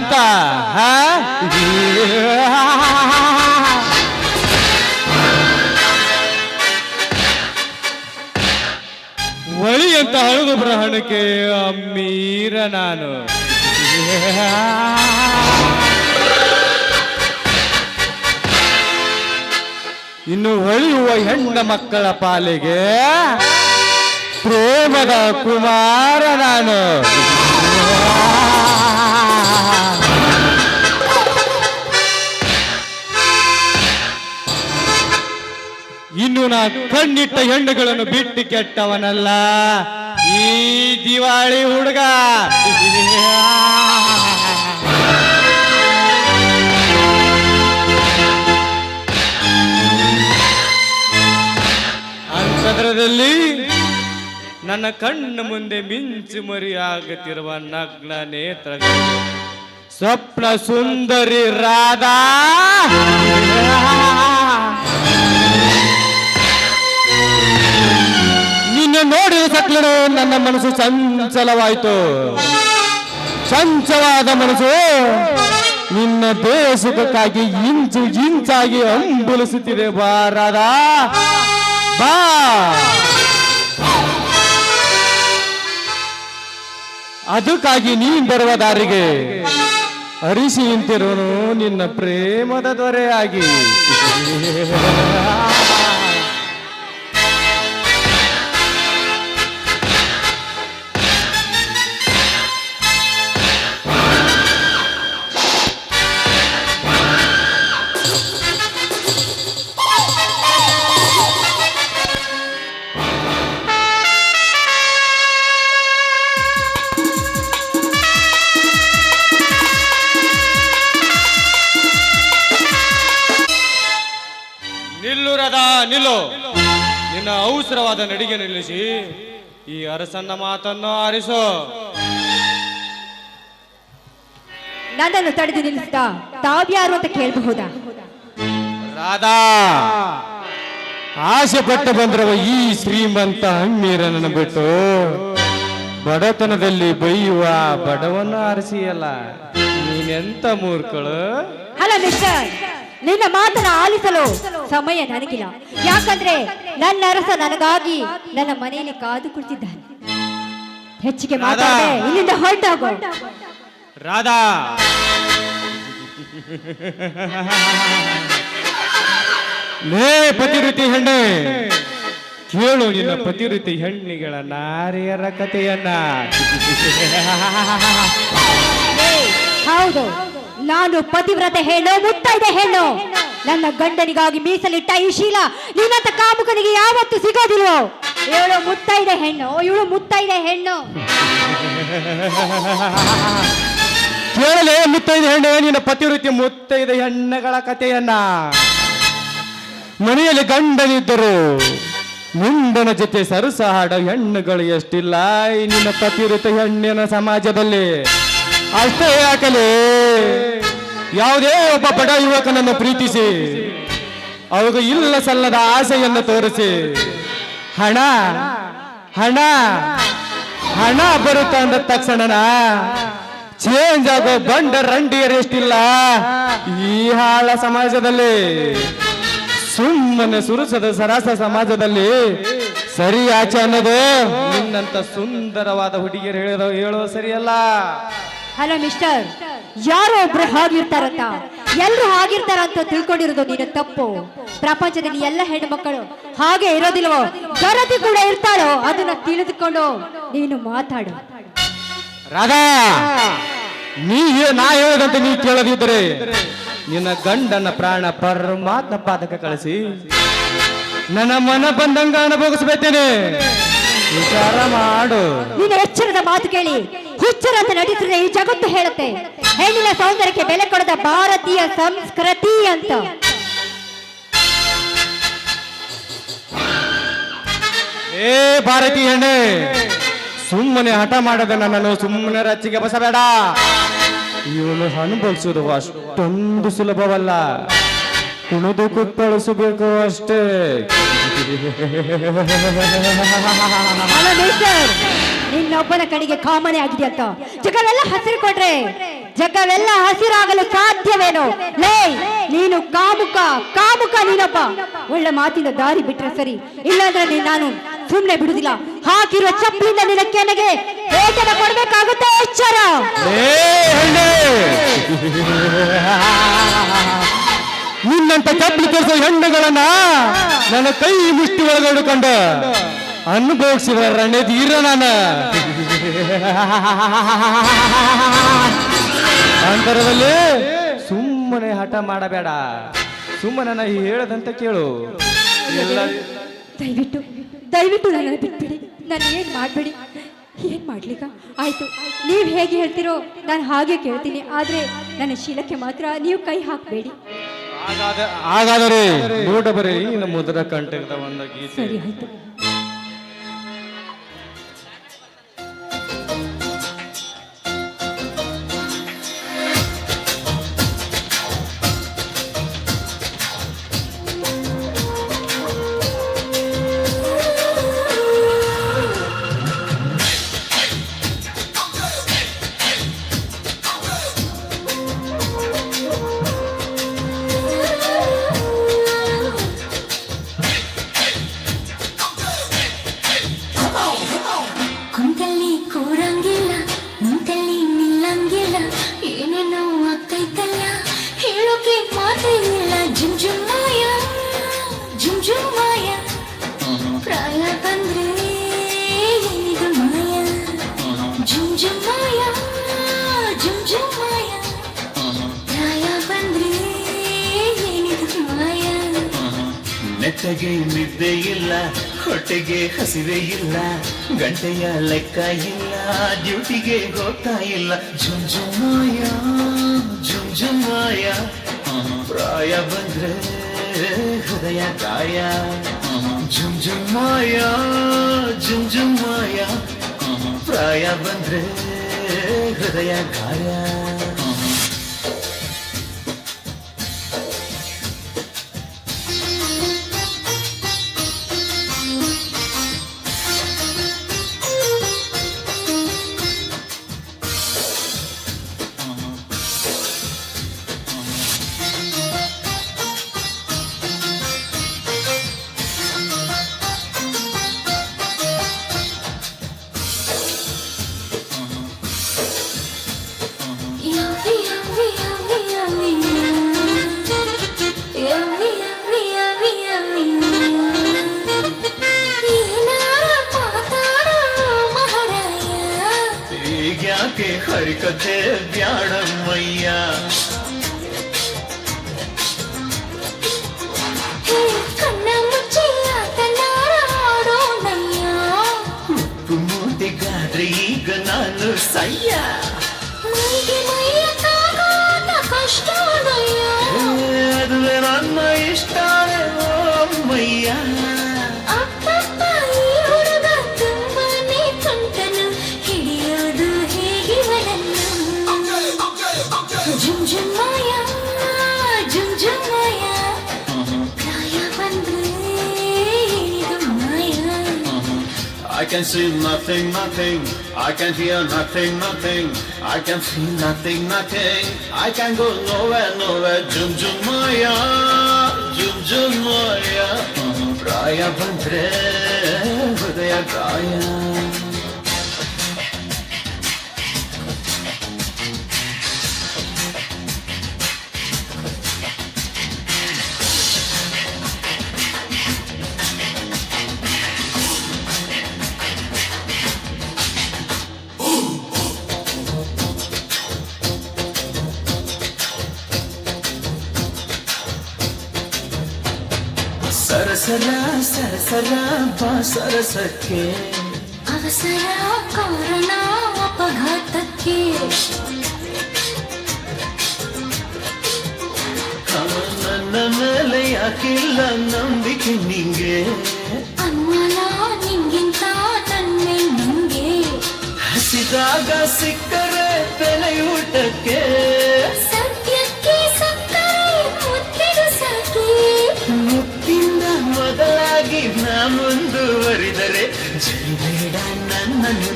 ಹಾ? ಒಳಿ ಅಂತ ಹಳದು ಹಣಕ್ಕೆ ಅಮ್ಮೀರ ನಾನು. ಇನ್ನು ಹೊಳೆಯುವ ಹೆಣ್ಣ ಮಕ್ಕಳ ಪಾಲಿಗೆ ಪ್ರೇಮದ ಕುಮಾರ ನಾನು. ನಾ ಕಣ್ಣಿಟ್ಟ ಹೆಣ್ಣುಗಳನ್ನು ಬಿಟ್ಟು ಕೆಟ್ಟವನಲ್ಲ. ಈ ದಿವಾಳಿ ಹುಡುಗ. ಅಂತದ್ರದಲ್ಲಿ ನನ್ನ ಕಣ್ಣ ಮುಂದೆ ಮಿಂಚು ಮರಿಯಾಗುತ್ತಿರುವ ನಗ್ನ ನೇತ್ರ ಸ್ವಪ್ನ ಸುಂದರಿ ರಾಧಾ. ನೋಡಿದ ಸಕ್ಲನು ನನ್ನ ಮನಸ್ಸು ಚಂಚಲವಾಯಿತು. ಚಂಚಲವಾದ ಮನಸ್ಸು ನಿನ್ನ ದೇಶಕ್ಕಾಗಿ ಇಂಚು ಇಂಚಾಗಿ ಅಂಬುಲಿಸುತ್ತಿದೆ ಬಾರದ ಬಾ. ಅದಕ್ಕಾಗಿ ನೀ ಬರುವ ದಾರಿಗೆ ಅರಿಸಿ ನಿಂತಿರೋನು ನಿನ್ನ ಪ್ರೇಮದ ದೊರೆಯಾಗಿ. ನಿಲ್ಲು ರದಾ ನಿಲ್ಲು. ನಿನ್ನ ಅವಸರವಾದ ನಡಿಗೆ ನಿಲ್ಲಿಸಿ ಈ ಅರಸನ್ನ ಮಾತನ್ನು ಆರಿಸು. ನನ್ನನ್ನು ತಡೆದು ನಿಲ್ಲಿಸಿದ ತಾವ್ಯಾರು ಅಂತ ಕೇಳಬಹುದಾ? ರಾಧಾ ಆಸೆ ಪಟ್ಟು ಬಂದ್ರವ ಈ ಶ್ರೀಮಂತ ಹಮ್ಮೀರನನ್ನು ಬಿಟ್ಟು ಬಡತನದಲ್ಲಿ ಬೈಯುವ ಬಡವನ್ನು ಆರಿಸಿಯಲ್ಲ. ನೀನೆಂತ ಮೂರ್ಖಳು? ಹಲೋ ಮಿಸ್ಟರ್ ನಿನ್ನ ಮಾತನ್ನ ಆಲಿಸಲು ಸಮಯ ನನಗಿಲ್ಲ. ಯಾಕಂದ್ರೆ ನನ್ನ ಅರಸ ನನಗಾಗಿ ನನ್ನ ಮನೆಯಲ್ಲಿ ಕಾದು ಕುಳಿತಿದ್ದಾನೆ. ಹೆಚ್ಚಿಗೆ ಮಾತಾಡದೆ ಇಲ್ಲಿಂದ ಹೊರಟಾಗೋ. ರಾಧಾ. ಲೇ ಪತಿರುತಿ ಹೆಣ್ಣೆ ಕೇಳು ನಿನ್ನ ಪತಿರುತಿ ಹೆಣ್ಣಿಗಳ ನಾರಿಯರ ಕಥೆಯನ್ನ. ಹೌದು. ನಾನು ಪತಿವ್ರತೆ ಹೇಳೋ ಮುತ್ತೈದೆ ಹೆಣ್ಣು ನನ್ನ ಗಂಡನಿಗಾಗಿ ಮೀಸಲಿಟ್ಟ ಈ ಶೀಲ ನಿನ್ನಂತ ಕಾಮುಕನಿಗೆ ಯಾವತ್ತು ಸಿಗೋದಿಲ್ವೋ? ಇವಳು ಮುತ್ತೈದೆ ಹೆಣ್ಣು, ಇವಳು ಮುತ್ತೈದೆ ಹೆಣ್ಣು. ಕೇಳಲೆ ಮುತ್ತೈದೆ ಹೆಣ್ಣೆ, ನಿನ್ನ ಪತಿವೃತ್ತಿ ಮುತ್ತೈದೆ ಹೆಣ್ಣಗಳ ಕಥೆಯನ್ನ. ಮನೆಯಲ್ಲಿ ಗಂಡನಿದ್ದರು. ಮುಂಡನ ಜೊತೆ ಸರಸ ಹಾಡೋ ಹೆಣ್ಣುಗಳು ಎಷ್ಟಿಲ್ಲ ನಿನ್ನ ಪತಿವೃತ್ತ ಹೆಣ್ಣಿನ ಸಮಾಜದಲ್ಲಿ. ಅಷ್ಟೇ ಯಾಕಲೇ? ಯಾವುದೇ ಒಬ್ಬ ಬಡ ಯುವಕನನ್ನು ಪ್ರೀತಿಸಿ ಅವಾಗ ಇಲ್ಲ ಸಲ್ಲದ ಆಸೆಯನ್ನು ತೋರಿಸಿ, ಹಣ ಹಣ ಹಣ ಬರುತ್ತ ಅಂದ ತಕ್ಷಣನ ಚೇಂಜ್ ಆಗೋ ಬಂಡ ರಂಡಿಯರ್ ಎಷ್ಟಿಲ್ಲ? ಈ ಹಾಳ ಸಮಾಜದಲ್ಲಿ, ಸುಮ್ಮನೆ ಸುರುಸದ ಸರಾಸ ಸಮಾಜದಲ್ಲಿ ಸರಿ ಆಚೆ ಅನ್ನೋದು ನಿನ್ನಂತ ಸುಂದರವಾದ ಹುಡುಗಿಯರು ಹೇಳೋ ಹೇಳೋ ಸರಿಯಲ್ಲ. ಹಲೋ ಮಿಸ್ಟರ್ ಯಾರೋ ಒಬ್ರು ಹಾಗಿರ್ತಾರಂತ. ಎಲ್ರು ಹಾಗಿರ್ತಾರಂತ ತಿಳ್ಕೊಂಡಿರೋದು ನೀನು ತಪ್ಪು. ಪ್ರಪಂಚದಲ್ಲಿ ಎಲ್ಲ ಹೆಣ್ಮಕ್ಕಳು ಹಾಗೆ ಇರೋದಿಲ್ವೋ? ಗರತಿ ಕೂಡ ಇರ್ತಾಳೋ? ಅದನ್ನ ತಿಳಿದುಕೊಂಡು ನೀನು ಮಾತಾಡು. ರಾಧಾ ನೀ ನಾ ಹೇಳದಂತೆ ನೀ ಕೇಳದಿದ್ದರೆ ನಿನ್ನ ಗಂಡನ ಪ್ರಾಣ ಪರಮಾತ್ಮ ಪಾದಕ ಕಳಿಸಿ ನನ್ನ ಮನ ಬಂದಂಗ ಅನುಭವಿಸ್ಬೇಕೇನೆ. ವಿಚಾರ ಮಾಡು. ನೀನು ಎಚ್ಚರದ ಮಾತು ಕೇಳಿ. ಹುಚ್ಚರಂತ ನಟಿಸಿದ್ರೆ ಈ ಜಗತ್ತು ಹೇಳುತ್ತೆ. ಹೆಣ್ಣಿನ ಸೌಂದರ್ಯಕ್ಕೆ ಬೆಲೆ ಕೊಡದ ಭಾರತೀಯ ಸಂಸ್ಕೃತಿ ಅಂತ. ಏ ಭಾರತಿ ಹೆಣ್ಣೆ ಸುಮ್ಮನೆ ಹಠ ಮಾಡದೆ ನನ್ನನ್ನು ಸುಮ್ಮನೆ ರಚ್ಚಿಗೆ ಬಸಬೇಡ. ಇವನು ಅನುಭವಿಸುವುದು ಅಷ್ಟೊಂದು ಸುಲಭವಲ್ಲ. ಕುಣಿದು ಕುಪ್ಪಳಿಸಬೇಕು ಅಷ್ಟೇ. ನಿನ್ನೊಬ್ಬನ ಕಡೆಗೆ ಕಾಮನೆ ಆಗಿದೆ ಅಂತ. ಜಗವೆಲ್ಲ ಹಸಿರು ಕೊಟ್ರೆ, ಜಗವೆಲ್ಲ ಹಸಿರಾಗಲು ಸಾಧ್ಯವೇನೋ? ಲೇ, ನೀನು ಕಾಮುಕ ಕಾಮುಕ ನೀನಪ್ಪ ಒಳ್ಳೆ ಮಾತಿನ ದಾರಿ ಬಿಟ್ರೆ ಸರಿ. ಇಲ್ಲಾಂದ್ರೆ ನೀನ್ ನಾನು ಸುಮ್ನೆ ಬಿಡುದಿಲ್ಲ. ಹಾಕಿರೋ ಚಪ್ಪಲಿಂದ ನಿನ್ನ ಕೆನೆಗೆ ವೇತನ ಕೊಡ್ಬೇಕಾಗುತ್ತೆ ಎಚ್ಚರ ನಿನ್ನಂತ ಚಪ್ಪಲಿ ಕೆಲಸ ಹೆಣ್ಣುಗಳನ್ನ ನನ್ನ ಕೈ ಮುಷ್ಟಿ ಒಳಗೆ ಹಿಡ್ಕೊಂಡು ಅನುಭವಿಸಿದ ರಣಧೀರ ನಾನು. ಅಂತರದಲ್ಲಿ ಸುಮ್ಮನೆ ಹಠ ಮಾಡಬೇಡ. ಸುಮ್ಮನೆ ನಾನು ಹೇಳದಂತ ಕೇಳು. ಎಲ್ಲ ದಯವಿಟ್ಟು ದಯವಿಟ್ಟು ನನ್ನನ್ನು ಬಿಟ್ಬಿಡಿ. ನಾನು ಏನ್ ಮಾಡ್ಬೇಡಿ? ಏನ್ ಮಾಡ್ಲಿಕ್ಕ? ಆಯ್ತು. ನೀವು ಹೇಗೆ ಹೇಳ್ತೀರೋ ನಾನು ಹಾಗೆ ಕೇಳ್ತೀನಿ. ಆದ್ರೆ ನನ್ನ ಶೀಲಕ್ಕೆ ಮಾತ್ರ ನೀವು ಕೈ ಹಾಕಬೇಡಿ. ಹಾಗಾದ- ಹಾಗಾದರೆ ನೋಡಬರಿ ನಮ್ಮ ಮುದ್ರ ಕಂಠದ ಒಂದು ಗೀತೆ. ಸರಿ ಆಯ್ತು. ನೆಟ್ಟಗೆ ನಿದ್ದೆ ಇಲ್ಲ, ಹೊಟ್ಟೆಗೆ ಹಸಿವೆ ಇಲ್ಲ, ಗಂಟೆಯ ಲೆಕ್ಕ ಇಲ್ಲ, ಡ್ಯೂಟಿಗೆ ಹೋಗ್ತಾ ಇಲ್ಲ. ಜುಂಜುಮಾಯ ಜುಂಜುಮಾಯ ಪ್ರಾಯ ಬಂದ್ರೆ ಹೃದಯ ಗಾಯ. ಜುಂಜುಮಾಯ ಜುಂಜುಮಾಯ ಪ್ರಾಯ ಬಂದ್ರೆ ಹೃದಯ ಗಾಯ. can see nothing, nothing. I can hear nothing, nothing. I can feel nothing, nothing. I can go nowhere, nowhere. Jum jum jum jum moya. Bandre, hudaya gaya. ಸರಸರ ಸರಸರ ಬಾ ಸರಸಕ್ಕೆ ಅವಸರ ಕಾರಣ ಅಪಘಾತಕ್ಕೆ ನನ್ನ ಮೇಲೆ ಯಾಕಿಲ್ಲ ನಂಬಿಕೆ ನಿಂಗೆ ಅನುಮಾನ ನಿಂಗಿಂತ ನನ್ನೆ ನಂಗೆ ಹಸಿದಾಗ ಸಿಕ್ಕರೆ ಬೆಲೆ ಊಟಕ್ಕೆ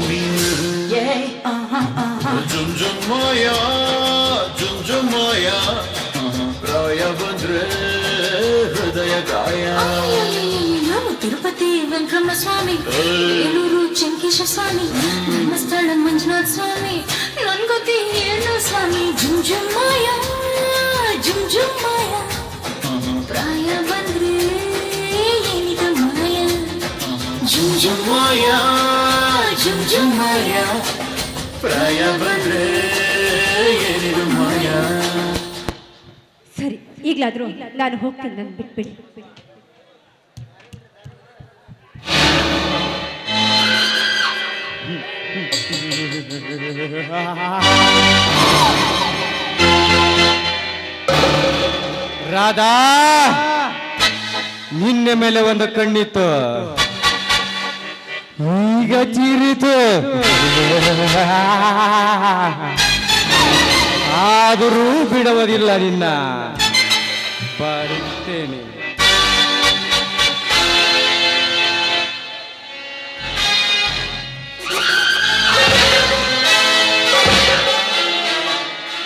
min Yay, aha, aha Jum jum moja, jum jum moja Broja vëndre, hೃದಯ ಗಾಯ ನಾವು ತಿರುಪತಿ ವೆಂಕಟರಮಣ ಸ್ವಾಮಿ ಬೇಲೂರು ಚೆಂಕೇಶ ಸ್ವಾಮಿ ಧರ್ಮಸ್ಥಳ ಮಂಜುನಾಥ ಸ್ವಾಮಿ ನನ್ಗೊತ್ತಿ ಏನು ಸ್ವಾಮಿ ಜುಮ್ ಜುಮ್ ಮಾಯ ಜುಮ್ ಜುಮ್ ಮಾಯ ಪ್ರಾಯ ಬಂದ್ರೆ ಏನಿದ ಮಾಯ ಜುಮ್ ಜುಮ್ ಮಾಯಾ ಜುಮ್ ಮಾಯ ಪ್ರಾಯ ಬಂದ್ರೆ ಏನಿದು ಮಾಯ? ಸರಿ ಈಗಲಾದರೂ ನಾನು ಹೋಗ್ತೀನಿ ನಾನು ಬಿಟ್ಬಿಡಿ. ರಾಧಾ ನಿನ್ನೆ ಮೇಲೆ ಒಂದು ಕಣ್ಣಿತ್ತು. ಈಗ ಚಿರಿತು ಆದರೂ ಬಿಡುವುದಿಲ್ಲ ನಿನ್ನ. ಬರುತ್ತೇನೆ.